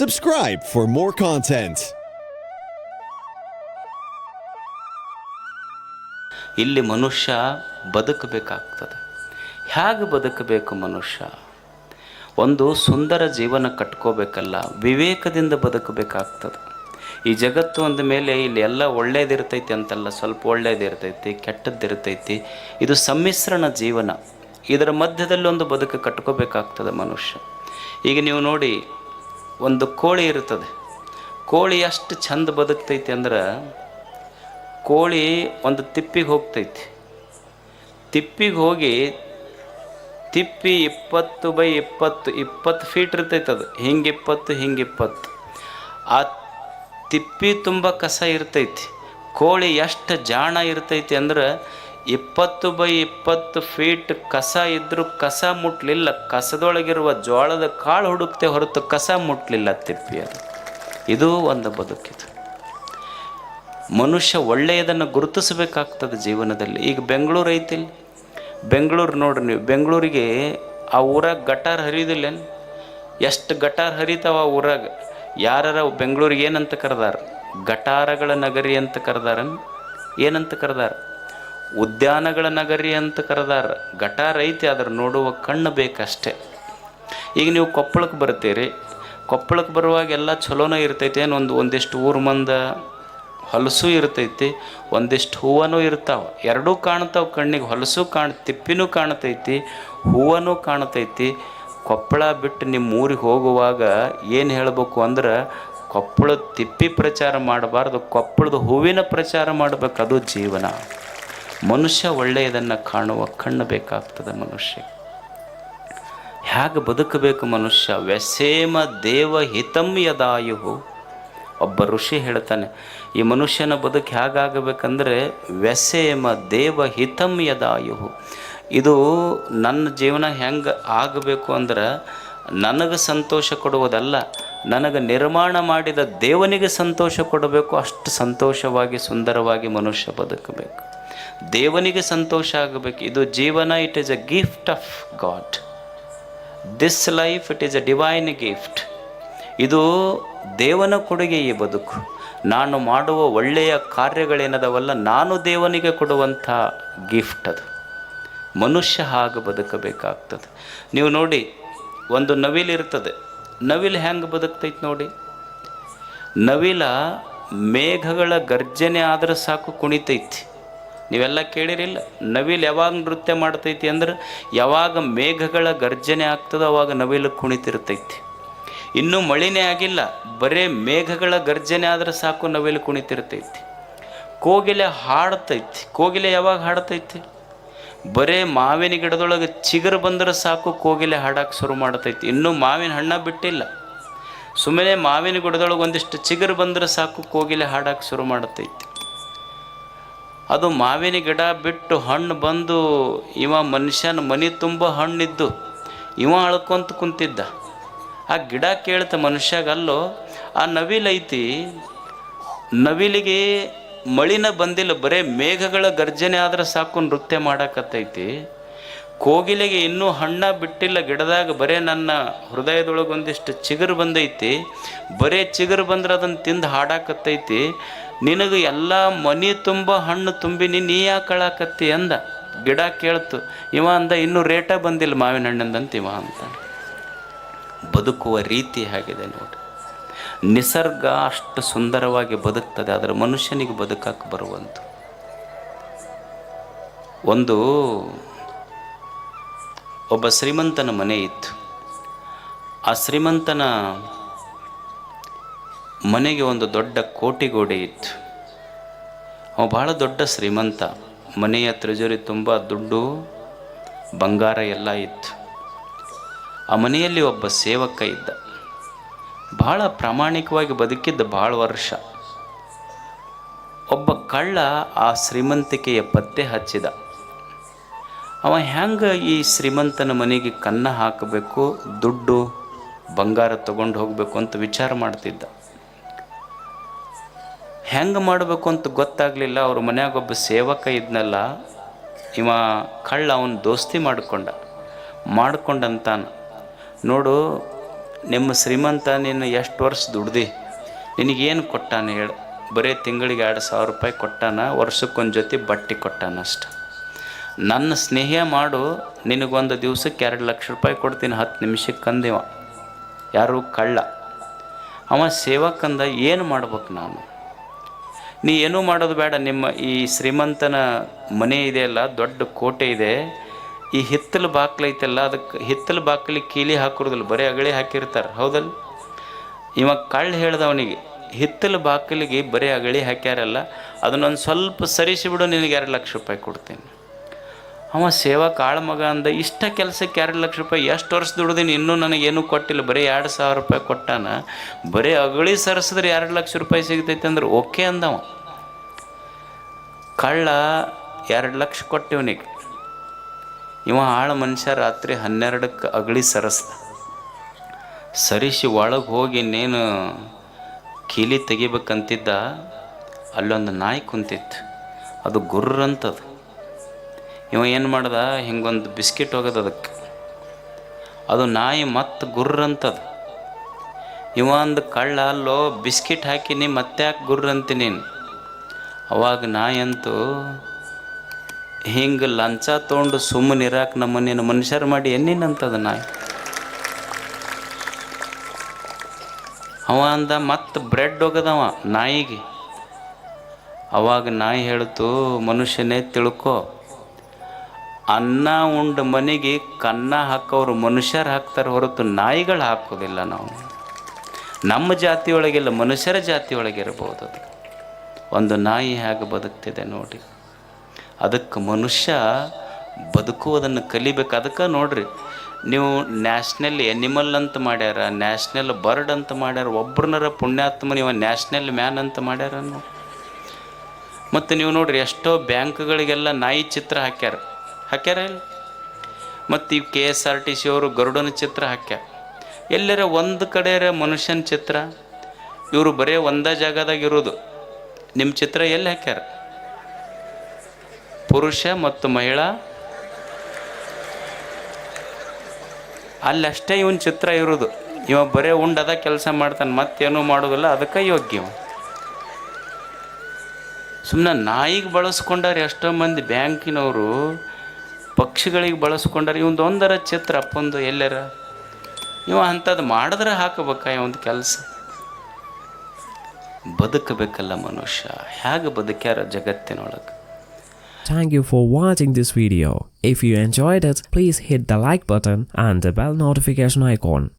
Subscribe for more content. ಇಲ್ಲಿ ಮನುಷ್ಯ ಬದುಕಬೇಕಾಗ್ತದೆ. ಹೇಗೆ ಬದುಕಬೇಕು ಮನುಷ್ಯ? ಒಂದು ಸುಂದರ ಜೀವನ ಕಟ್ಕೋಬೇಕಲ್ಲ, ವಿವೇಕದಿಂದ ಬದುಕಬೇಕಾಗ್ತದೆ. ಈ ಜಗತ್ತು ಅಂದ ಮೇಲೆ ಇಲ್ಲಿ ಎಲ್ಲ ಒಳ್ಳೇದಿರ್ತೈತಿ ಅಂತಲ್ಲ, ಸ್ವಲ್ಪ ಒಳ್ಳೇದಿರ್ತೈತಿ, ಕೆಟ್ಟದ್ದಿರ್ತೈತಿ. ಇದು ಸಮ್ಮಿಶ್ರಣ ಜೀವನ. ಇದರ ಮಧ್ಯದಲ್ಲಿ ಒಂದು ಬದುಕು ಕಟ್ಕೋಬೇಕಾಗ್ತದೆ ಮನುಷ್ಯ. ಈಗ ನೀವು ನೋಡಿ, ಒಂದು ಕೋಳಿ ಇರ್ತದೆ ಕೋಳಿ ಅಷ್ಟು ಚಂದ ಬದುಕ್ತೈತಿ ಅಂದ್ರೆ ಕೋಳಿ ಒಂದು ತಿಪ್ಪಿಗೆ ಹೋಗ್ತೈತಿ. ತಿಪ್ಪಿಗೆ ಹೋಗಿ ತಿಪ್ಪಿ ಇಪ್ಪತ್ತು ಬೈ ಇಪ್ಪತ್ತು ಇಪ್ಪತ್ತು ಫೀಟ್ ಇರ್ತೈತೆ ಅದು. ಹಿಂಗೆ ಇಪ್ಪತ್ತು ಹಿಂಗೆ ಇಪ್ಪತ್ತು. ಆ ತಿಪ್ಪಿ ತುಂಬ ಕಸ ಇರ್ತೈತಿ. ಕೋಳಿ ಎಷ್ಟು ಜಾಣ ಇರ್ತೈತಿ ಅಂದ್ರೆ ಇಪ್ಪತ್ತು ಬೈ ಇಪ್ಪತ್ತು ಫೀಟ್ ಕಸ ಇದ್ದರೂ ಕಸ ಮುಟ್ಲಿಲ್ಲ. ಕಸದೊಳಗಿರುವ ಜೋಳದ ಕಾಳು ಹುಡುಕ್ತೆ ಹೊರತು ಕಸ ಮುಟ್ಲಿಲ್ಲ ತಿಪ್ಪಿ ಅದು ಇದು ಒಂದು ಬದುಕಿದು. ಮನುಷ್ಯ ಒಳ್ಳೆಯದನ್ನು ಗುರುತಿಸಬೇಕಾಗ್ತದೆ ಜೀವನದಲ್ಲಿ. ಈಗ ಬೆಂಗಳೂರು ಐತಿಲ್ಲ. ಬೆಂಗಳೂರು ನೋಡ್ರಿ ನೀವು. ಬೆಂಗಳೂರಿಗೆ ಆ ಊರಾಗ ಗಟಾರ್ ಹರಿಯೋದಿಲ್ಲೇನು? ಎಷ್ಟು ಗಟಾರ್ ಹರಿತಾವ ಆ ಊರಾಗ? ಯಾರ ಬೆಂಗಳೂರಿಗೆ ಏನಂತ ಕರೆದಾರ? ಗಟಾರಗಳ ನಗರಿ ಅಂತ ಕರೆದಾರ ಏನಂತ ಕರೆದಾರ? ಉದ್ಯಾನಗಳ ನಗರಿ ಅಂತ ಕರೆದಾರ. ಗಟಾರ ಐತಿ ಅದ್ರ ನೋಡುವ ಕಣ್ಣು ಬೇಕಷ್ಟೇ. ಈಗ ನೀವು ಕೊಪ್ಪಳಕ್ಕೆ ಬರ್ತೀರಿ ಕೊಪ್ಪಳಕ್ಕೆ ಬರುವಾಗ ಎಲ್ಲ ಚಲೋನೇ ಇರ್ತೈತಿ. ಏನು ಒಂದು, ಒಂದಿಷ್ಟು ಊರು ಮಂದ ಹೊಲಸು ಇರ್ತೈತಿ, ಒಂದಿಷ್ಟು ಹೂವನೂ ಇರ್ತಾವೆ. ಎರಡೂ ಕಾಣ್ತಾವೆ ಕಣ್ಣಿಗೆ. ಹೊಲಸು ಕಾಣ್, ತಿಪ್ಪಿನೂ ಕಾಣ್ತೈತಿ, ಹೂವನೂ ಕಾಣ್ತೈತಿ. ಕೊಪ್ಪಳ ಬಿಟ್ಟು ನಿಮ್ಮ ಊರಿಗೆ ಹೋಗುವಾಗ ಏನು ಹೇಳಬೇಕು ಅಂದ್ರೆ, ಕೊಪ್ಪಳದ ತಿಪ್ಪಿ ಪ್ರಚಾರ ಮಾಡಬಾರ್ದು. ಕೊಪ್ಪಳದ ಹೂವಿನ ಪ್ರಚಾರ ಮಾಡಬೇಕು. ಅದು ಜೀವನ. ಮನುಷ್ಯ ಒಳ್ಳೆಯದನ್ನು ಕಾಣುವ ಕಣ್ಣು ಬೇಕಾಗ್ತದೆ ಮನುಷ್ಯ ಹೇಗೆ ಬದುಕಬೇಕು ಮನುಷ್ಯ? ವ್ಯಸೇಮ ದೇವ ಹಿತಂ ಒಬ್ಬ ಋಷಿ ಹೇಳ್ತಾನೆ, ಈ ಮನುಷ್ಯನ ಬದುಕು ಹೇಗಾಗಬೇಕಂದ್ರೆ ವ್ಯಸೇಮ ದೇವ ಹಿತಂ ಇದು ನನ್ನ ಜೀವನ ಹೆಂಗೆ ಆಗಬೇಕು ಅಂದ್ರೆ ನನಗೆ ಸಂತೋಷ ಕೊಡುವುದಲ್ಲ, ನನಗೆ ನಿರ್ಮಾಣ ಮಾಡಿದ ದೇವನಿಗೆ ಸಂತೋಷ ಕೊಡಬೇಕು, ಅಷ್ಟು ಸಂತೋಷವಾಗಿ ಸುಂದರವಾಗಿ ಮನುಷ್ಯ ಬದುಕಬೇಕು. ದೇವನಿಗೆ ಸಂತೋಷ ಆಗಬೇಕು. ಇದು ಜೀವನ it is a gift of God this life it is a divine gift ಇದು ದೇವನ ಕೊಡುಗೆ ಈ ಬದುಕು. ನಾನು ಮಾಡುವ ಒಳ್ಳೆಯ ಕಾರ್ಯಗಳೇನದವಲ್ಲ, ನಾನು ದೇವನಿಗೆ ಕೊಡುವಂಥ ಗಿಫ್ಟ್ ಅದು. ಮನುಷ್ಯ ಹಾಗೆ ಬದುಕಬೇಕಾಗ್ತದೆ. ನೀವು ನೋಡಿ, ಒಂದು ನವಿಲಿರ್ತದೆ ನವಿಲು ಹೆಂಗೆ ಬದುಕ್ತೈತೆ ನೋಡಿ. ನವಿಲ ಮೇಘಗಳ ಗರ್ಜನೆ ಆದರೆ ಸಾಕು ಕುಣಿತೈತಿ. ನೀವೆಲ್ಲ ಕೇಳಿರಿಲ್ಲ. ನವಿಲು ಯಾವಾಗ ನೃತ್ಯ ಮಾಡ್ತೈತಿ ಅಂದ್ರೆ ಯಾವಾಗ ಮೇಘಗಳ ಗರ್ಜನೆ ಆಗ್ತದೋ ಅವಾಗ ನವಿಲು ಕುಣಿತಿರ್ತೈತಿ. ಇನ್ನೂ ಮಳಿನೇ ಆಗಿಲ್ಲ, ಬರೇ ಮೇಘಗಳ ಗರ್ಜನೆ ಆದ್ರೆ ಸಾಕು ನವಿಲು ಕುಣಿತಿರ್ತೈತಿ. ಕೋಗಿಲೆ ಹಾಡ್ತೈತಿ. ಕೋಗಿಲೆ ಯಾವಾಗ ಹಾಡ್ತೈತಿ? ಬರೇ ಮಾವಿನ ಗಿಡದೊಳಗೆ ಚಿಗರು ಬಂದ್ರೆ ಸಾಕು ಕೋಗಿಲೆ ಹಾಡಕ್ಕೆ ಶುರು ಮಾಡ್ತೈತಿ. ಇನ್ನೂ ಮಾವಿನ ಹಣ್ಣ ಬಿಟ್ಟಿಲ್ಲ. ಸುಮ್ಮನೆ ಮಾವಿನ ಗಿಡದೊಳಗೆ ಒಂದಿಷ್ಟು ಚಿಗರು ಬಂದ್ರೆ ಸಾಕು ಕೋಗಿಲೆ ಹಾಡಕ್ಕೆ ಶುರು ಮಾಡ್ತೈತಿ. ಅದು ಮಾವಿನ ಗಿಡ ಬಿಟ್ಟು ಹಣ್ಣು ಬಂದು ಇವ ಮನುಷ್ಯನ ಮನೆ ತುಂಬ ಹಣ್ಣಿದ್ದು, ಇವ ಅಳ್ಕೊಂತ ಕುಂತಿದ್ದ. ಆ ಗಿಡ ಕೇಳ್ತ ಮನುಷ್ಯಗಲ್ಲೋ, ಆ ನವಿಲೈತಿ ನವಿಲಿಗೆ ಮಳಿನ ಬಂದಿಲ್ಲ, ಬರೇ ಮೇಘಗಳ ಗರ್ಜನೆ ಆದ್ರೆ ಸಾಕು ನೃತ್ಯ ಮಾಡಕತ್ತೈತಿ. ಕೋಗಿಲೆಗೆ ಇನ್ನೂ ಹಣ್ಣ ಬಿಟ್ಟಿಲ್ಲ, ಗಿಡದಾಗ ಬರೇ ನನ್ನ ಹೃದಯದೊಳಗೊಂದಿಷ್ಟು ಚಿಗುರು ಬಂದೈತಿ. ಬರೇ ಚಿಗುರು ಬಂದ್ರೆ ಅದನ್ನು ತಿಂದು ಹಾಡಾಕತ್ತೈತಿ. ನಿನಗೆ ಎಲ್ಲ ಮನಿ ತುಂಬ ಹಣ್ಣು ತುಂಬಿನಿ, ನೀ ಯಾಕೆ ಕಳಾಕತ್ತಿ ಅಂದ. ಗಿಡ ಕೇಳ್ತು, ಇವ ಅಂದ, ಇನ್ನೂ ರೇಟ ಬಂದಿಲ್ಲ ಮಾವಿನ ಹಣ್ಣಿಂದಂತ ಇವ ಅಂತ. ಬದುಕುವ ರೀತಿ ಆಗಿದೆ ನೋಡಿ. ನಿಸರ್ಗ ಅಷ್ಟು ಸುಂದರವಾಗಿ ಬದುಕ್ತದೆ, ಆದರೆ ಮನುಷ್ಯನಿಗೆ ಬದುಕಕ್ಕೆ ಬರುವಂಥ ಒಂದು ಒಬ್ಬ ಶ್ರೀಮಂತನ ಮನೆ ಇತ್ತು. ಆ ಶ್ರೀಮಂತನ ಮನೆಗೆ ಒಂದು ದೊಡ್ಡ ಕೋಟಿಗೋಡೆ ಇತ್ತು. ಅವ ಭಾಳ ದೊಡ್ಡ ಶ್ರೀಮಂತ. ಮನೆಯ ತ್ರಿಜೋರಿ ತುಂಬ ದುಡ್ಡು, ಬಂಗಾರ ಎಲ್ಲ ಇತ್ತು. ಆ ಮನೆಯಲ್ಲಿ ಒಬ್ಬ ಸೇವಕ ಇದ್ದ. ಭಾಳ ಪ್ರಾಮಾಣಿಕವಾಗಿ ಬದುಕಿದ್ದ ಭಾಳ ವರ್ಷ. ಒಬ್ಬ ಕಳ್ಳ ಆ ಶ್ರೀಮಂತಿಕೆಯ ಪತ್ತೆ ಹಚ್ಚಿದ. ಅವ ಹ್ಯಾಂಗೆ ಈ ಶ್ರೀಮಂತನ ಮನೆಗೆ ಕನ್ನ ಹಾಕಬೇಕು, ದುಡ್ಡು, ಬಂಗಾರ ತಗೊಂಡು ಹೋಗಬೇಕು ಅಂತ ವಿಚಾರ ಮಾಡ್ತಿದ್ದ. ಹೆಂಗೆ ಮಾಡಬೇಕು ಅಂತ ಗೊತ್ತಾಗಲಿಲ್ಲ. ಅವ್ರ ಮನ್ಯಾಗ ಒಬ್ಬ ಸೇವಕ ಇದ್ನಲ್ಲ, ಇವ ಕಳ್ಳ ಅವನ ದೋಸ್ತಿ ಮಾಡಿಕೊಂಡ, ಮಾಡ್ಕೊಂಡಂತಾನ. ನೋಡು, ನಿಮ್ಮ ಶ್ರೀಮಂತ ನೀನು ಎಷ್ಟು ವರ್ಷ ದುಡ್ದು, ನಿನಗೇನು ಕೊಟ್ಟಾನ ಹೇಳು. ಬರೀ ತಿಂಗಳಿಗೆ ಎರಡು ಸಾವಿರ ರೂಪಾಯಿ ಕೊಟ್ಟಾನ, ವರ್ಷಕ್ಕೊಂದು ಜೊತೆ ಬಟ್ಟೆ ಕೊಟ್ಟಾನ ಅಷ್ಟು. ನನ್ನ ಸ್ನೇಹ ಮಾಡು, ನಿನಗೊಂದು ದಿವಸಕ್ಕೆ ಎರಡು ಲಕ್ಷ ರೂಪಾಯಿ ಕೊಡ್ತೀನಿ, ಹತ್ತು ನಿಮಿಷಕ್ಕೆ ಕಂದಿವ ಯಾರು ಕಳ್ಳ. ಅವ ಸೇವಕಂದ ಏನು ಮಾಡ್ಬೇಕು ನಾನು? ನೀ ಏನೂ ಮಾಡೋದು ಬೇಡ, ನಿಮ್ಮ ಈ ಶ್ರೀಮಂತನ ಮನೆ ಇದೆಯಲ್ಲ, ದೊಡ್ಡ ಕೋಟೆ ಇದೆ, ಈ ಹಿತ್ತಲು ಬಾಕ್ಲೈತಲ್ಲ ಅದಕ್ಕೆ ಹಿತ್ತಲು ಬಾಕ್ಲಿಗೆ ಕೀಲಿ ಹಾಕಿರೋದಿಲ್ಲ, ಬರೀ ಅಗಳಿ ಹಾಕಿರ್ತಾರೆ, ಹೌದಲ್ಲ? ಇವ ಕಳ್ಳ ಹೇಳ್ದವನಿಗೆ, ಹಿತ್ತಲು ಬಾಕಲಿಗೆ ಬರೀ ಅಗಳಿ ಹಾಕ್ಯಾರಲ್ಲ, ಅದನ್ನೊಂದು ಸ್ವಲ್ಪ ಸರಿಸಿಬಿಡು ನಿನಗೆ ಎರಡು ಲಕ್ಷ ರೂಪಾಯಿ ಕೊಡ್ತೀನಿ. ಅವ ಸೇವಾ ಕಾಳು ಮಗ ಅಂದ, ಇಷ್ಟ ಕೆಲಸಕ್ಕೆ ಎರಡು ಲಕ್ಷ ರೂಪಾಯಿ, ಎಷ್ಟು ವರ್ಷ ದುಡ್ದೀನಿ ಇನ್ನೂ ನನಗೇನು ಕೊಟ್ಟಿಲ್ಲ, ಬರೀ ಎರಡು ಸಾವಿರ ರೂಪಾಯಿ ಕೊಟ್ಟಾನ. ಬರೀ ಅಗಳಿ ಸರಿಸಿದ್ರೆ ಎರಡು ಲಕ್ಷ ರೂಪಾಯಿ ಸಿಗ್ತೈತೆ ಅಂದ್ರೆ ಓಕೆ ಅಂದವ. ಕಳ್ಳ ಎರಡು ಲಕ್ಷ ಕೊಟ್ಟಿವನಿಗೆ. ಇವ ಆಳು ಮನುಷ್ಯ ರಾತ್ರಿ ಹನ್ನೆರಡಕ್ಕೆ ಅಗಳಿ ಸರಸ್ದ. ಸರಿಸಿ ಒಳಗೆ ಹೋಗಿ ಇನ್ನೇನು ಕೀಲಿ ತೆಗಿಬೇಕಂತಿದ್ದ, ಅಲ್ಲೊಂದು ನಾಯಿ ಕುಂತಿತ್ತು. ಅದು ಗುರ್ರಂತದು. ಇವ ಏನು ಮಾಡ್ದ? ಹಿಂಗೊಂದು ಬಿಸ್ಕಿಟ್ ಹೋಗೋದು ಅದಕ್ಕೆ ಅದು ನಾಯಿ ಮತ್ತು ಗುರ್ರಂತದು. ಇವ ಅಂದ ಕಳ್ಳ ಅಲ್ಲೋ ಬಿಸ್ಕಿಟ್ ಹಾಕಿನಿ, ಮತ್ತೆ ಯಾಕೆ ಗುರ್ರಂತಿ ನೀನು? ಅವಾಗ ನಾಯಿ ಅಂತೂ, ಹಿಂಗೆ ಲಂಚ ತೊಗೊಂಡು ಸುಮ್ಮನೆ ಇರಾಕ ನಮ್ಮನೇನು ಮನುಷ್ಯರು ಮಾಡಿ ಎನ್ನಿನಂತದ ನಾಯಿ? ಅವ ಅಂದ, ಮತ್ತೆ ಬ್ರೆಡ್ ಹೋಗದವ ನಾಯಿಗೆ. ಅವಾಗ ನಾಯಿ ಹೇಳ್ತು, ಮನುಷ್ಯನೇ ತಿಳ್ಕೊ ಅನ್ನ ಉಂಡ ಮನೆಗೆ ಕನ್ನ ಹಾಕೋರು ಮನುಷ್ಯರು ಹಾಕ್ತಾರೆ ಹೊರತು ನಾಯಿಗಳು ಹಾಕೋದಿಲ್ಲ ನಾವು. ನಮ್ಮ ಜಾತಿಯೊಳಗೆಲ್ಲ, ಮನುಷ್ಯರ ಜಾತಿಯೊಳಗಿರ್ಬೋದು ಅದು. ಒಂದು ನಾಯಿ ಹೇಗೆ ಬದುಕ್ತಿದೆ ನೋಡಿ. ಅದಕ್ಕೆ ಮನುಷ್ಯ ಬದುಕುವುದನ್ನು ಕಲಿಬೇಕು. ಅದಕ್ಕೆ ನೋಡ್ರಿ, ನೀವು ನ್ಯಾಷನಲ್ ಎನಿಮಲ್ ಅಂತ ಮಾಡ್ಯಾರ, ನ್ಯಾಷನಲ್ ಬರ್ಡ್ ಅಂತ ಮಾಡ್ಯಾರ ಒಬ್ಬರನ್ನರ ಪುಣ್ಯಾತ್ಮ ನೀವು ನ್ಯಾಷನಲ್ ಮ್ಯಾನ್ ಅಂತ ಮಾಡ್ಯಾರ ಮತ್ತು ನೀವು ನೋಡ್ರಿ, ಎಷ್ಟೋ ಬ್ಯಾಂಕ್ಗಳಿಗೆಲ್ಲ ನಾಯಿ ಚಿತ್ರ ಹಾಕ್ಯಾರ. ಹಾಕ್ಯಾರ ಇಲ್ಲ? ಮತ್ತು ಈ K S R T C ಅವರು ಗರುಡನ ಚಿತ್ರ ಹಾಕ್ಯಾರ. ಎಲ್ಲರ ಒಂದು ಕಡೆ ಮನುಷ್ಯನ ಚಿತ್ರ, ಇವರು ಬರೀ ಒಂದೇ ಜಾಗದಾಗ ಇರೋದು. ನಿಮ್ಮ ಚಿತ್ರ ಎಲ್ಲಿ ಹಾಕ್ಯಾರ? ಪುರುಷ ಮತ್ತು ಮಹಿಳಾ? ಅಲ್ಲಷ್ಟೇ ಇವನ್ ಚಿತ್ರ ಇರೋದು. ಇವ ಬರೇ ಉಂಡದ ಕೆಲಸ ಮಾಡ್ತಾನೆ, ಮತ್ತೇನು ಮಾಡೋದಿಲ್ಲ, ಅದಕ್ಕೆ ಯೋಗ್ಯ ಸುಮ್ಮನೆ ನಾಯಿಗೆ ಬಳಸ್ಕೊಂಡವ್ರು ಎಷ್ಟೋ ಮಂದಿ ಬ್ಯಾಂಕಿನವರು ಪಕ್ಷಿಗಳಿಗೆ ಬಳಸ್ಕೊಂಡಾರೆ ಇವಂದು ಒಂದರ ಚಿತ್ರ ಅಪ್ಪಂದು ಎಲ್ಲರ ಇವ ಅಂಥದ್ದು ಮಾಡಿದ್ರೆ ಹಾಕಬೇಕ ಒಂದು ಕೆಲಸ ಬದುಕಬೇಕಲ್ಲ ಮನುಷ್ಯ ಹೇಗೆ ಬದುಕ್ಯಾರ ಜಗತ್ತಿನೊಳಗೆ Thank you for watching this video. If you enjoyed it, please hit the like button and the bell notification icon.